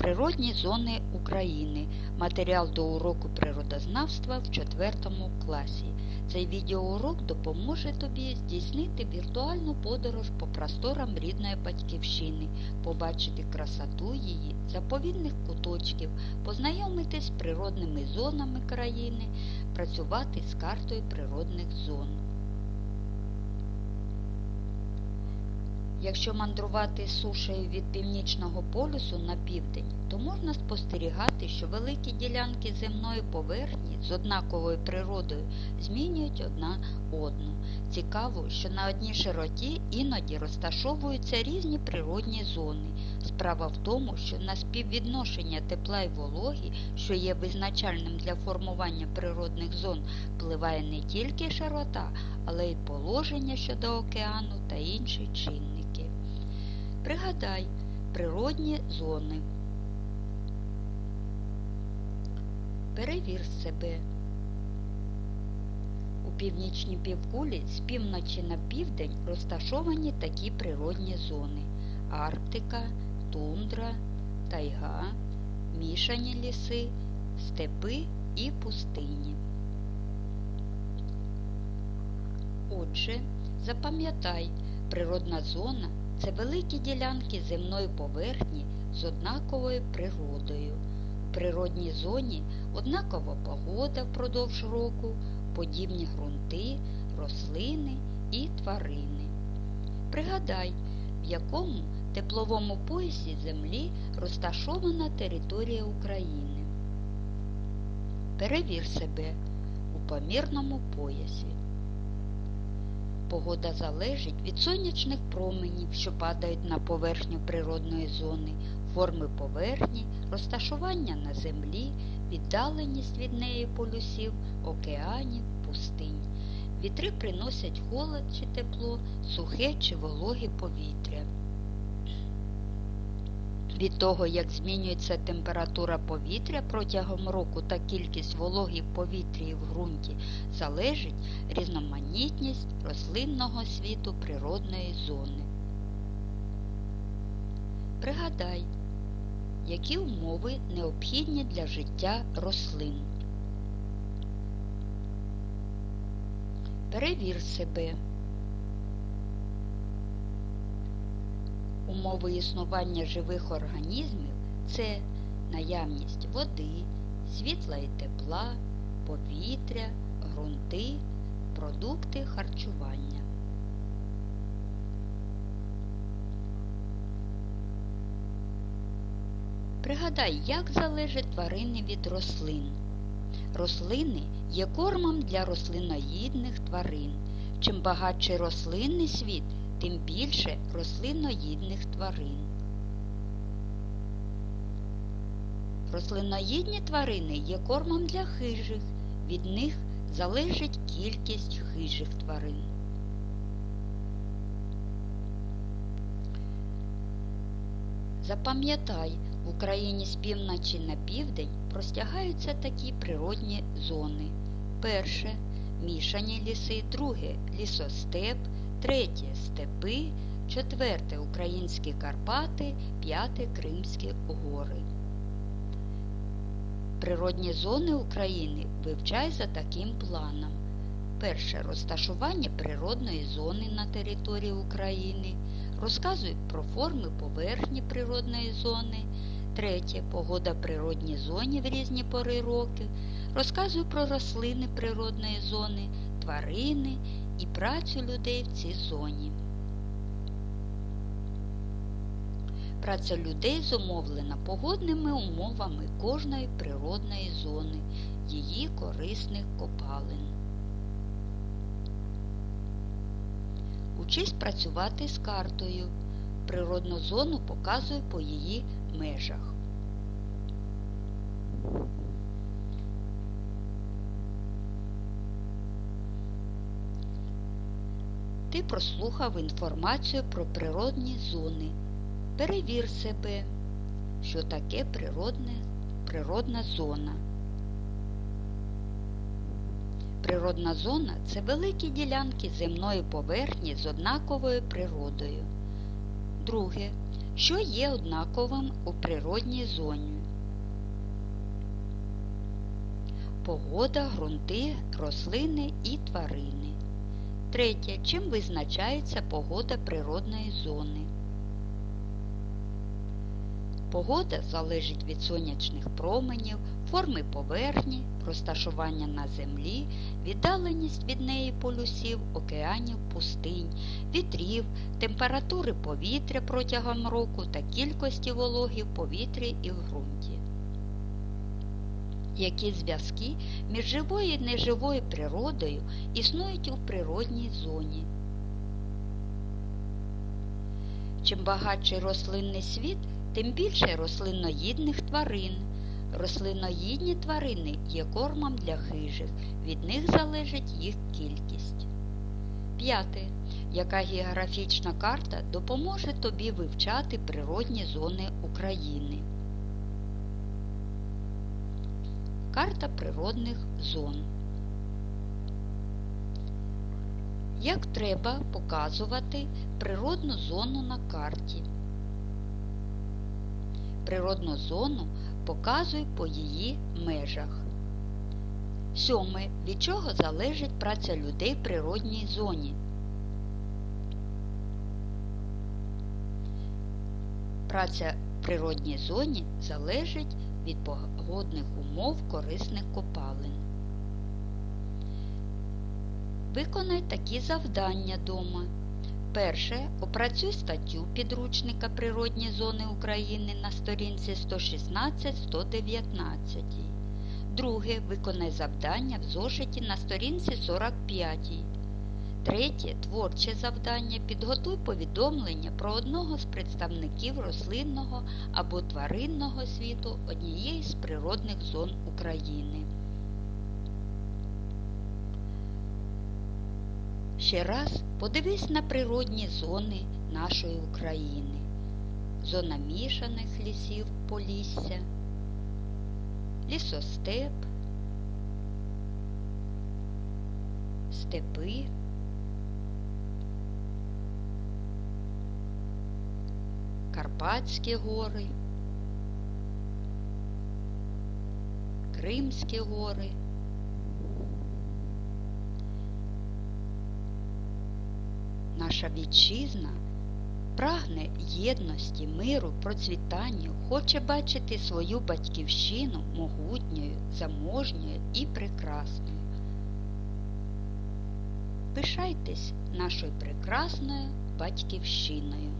Природні зони України. Матеріал до уроку природознавства в 4 класі. Цей відеоурок допоможе тобі здійснити віртуальну подорож по просторам рідної батьківщини, побачити красоту її, заповідних куточків, познайомитись з природними зонами країни, працювати з картою природних зон. Якщо мандрувати сушею від північного полюсу на південь, то можна спостерігати, що великі ділянки земної поверхні з однаковою природою змінюють одна одну. Цікаво, що на одній широті іноді розташовуються різні природні зони. Справа в тому, що на співвідношення тепла й вологі, що є визначальним для формування природних зон, впливає не тільки широта, але й положення щодо океану та інші чинники. Пригадай природні зони. Перевір себе. У північній півкулі з півночі на південь розташовані такі природні зони Арктика, тундра, тайга, мішані ліси, степи і пустині. Отже, запам'ятай, природна зона це великі ділянки земної поверхні з однаковою природою. У природній зоні однакова погода впродовж року, подібні ґрунти, рослини і тварини. Пригадай, в якому тепловому поясі землі розташована територія України. Перевір себе у помірному поясі. Погода залежить від сонячних променів, що падають на поверхню природної зони, форми поверхні, розташування на землі, віддаленість від неї полюсів, океанів, пустинь. Вітри приносять холод чи тепло, сухе чи вологе повітря. Від того, як змінюється температура повітря протягом року та кількість вологи в повітрі і в ґрунті, залежить різноманітність рослинного світу природної зони. Пригадай, які умови необхідні для життя рослин. Перевір себе. Умови існування живих організмів це наявність води, світла і тепла, повітря, ґрунти, продукти харчування. Пригадай, як залежать тварини від рослин. Рослини є кормом для рослиноїдних тварин. Чим багатший рослинний світ, тим більше рослиноїдних тварин. Рослиноїдні тварини є кормом для хижих, від них залежить кількість хижих тварин. Запам'ятай, в Україні з півночі на південь простягаються такі природні зони. Перше мішані ліси, друге лісостеп, третє степи, четверте українські Карпати, п'яте Кримські гори. Природні зони України вивчай за таким планом. Перше розташування природної зони на території України. Розказуй про форми поверхні природної зони. Третє погода природній зоні в різні пори роки. Розказуй про рослини природної зони, тварини і працю людей в цій зоні. Праця людей зумовлена погодними умовами кожної природної зони, її корисних копалин. Учись працювати з картою. Природну зону показуй по її межах. Ти прослухав інформацію про природні зони. Перевір себе, що таке природне, природна зона. Природна зона це великі ділянки земної поверхні з однаковою природою. Друге. що є однаковим у природній зоні. Погода, ґрунти, рослини і тварини. Третє. Чим визначається погода природної зони? Погода залежить від сонячних променів, форми поверхні, розташування на землі, віддаленість від неї полюсів, океанів, пустинь, вітрів, температури повітря протягом року та кількості вологи в повітрі і в ґрунті. Які зв'язки між живою і неживою природою існують у природній зоні? Чим багатший рослинний світ, тим більше рослинноїдних тварин. Рослинноїдні тварини є кормом для хижих, від них залежить їх кількість. П'яте. Яка географічна карта допоможе тобі вивчати природні зони України? Карта природних зон. Як треба показувати природну зону на карті? Природну зону показуй по її межах. Сьоме. Від чого залежить праця людей в природній зоні? Праця в природній зоні залежить від погодних умов корисних копалин. Виконай такі завдання дома. Перше. Опрацюй статтю підручника Природні зони України на сторінці 116-119. Друге. Виконай завдання в зошиті на сторінці 45. Третє. Творче завдання. Підготуй повідомлення про одного з представників рослинного або тваринного світу однієї з природних зон України. Ще раз подивись на природні зони нашої України. Зона мішаних лісів Полісся, лісостеп, степи, Карпатські гори, Кримські гори. Наша вітчизна прагне єдності, миру, процвітанню, хоче бачити свою батьківщину могутньою, заможньою і прекрасною. Пишайтесь нашою прекрасною батьківщиною.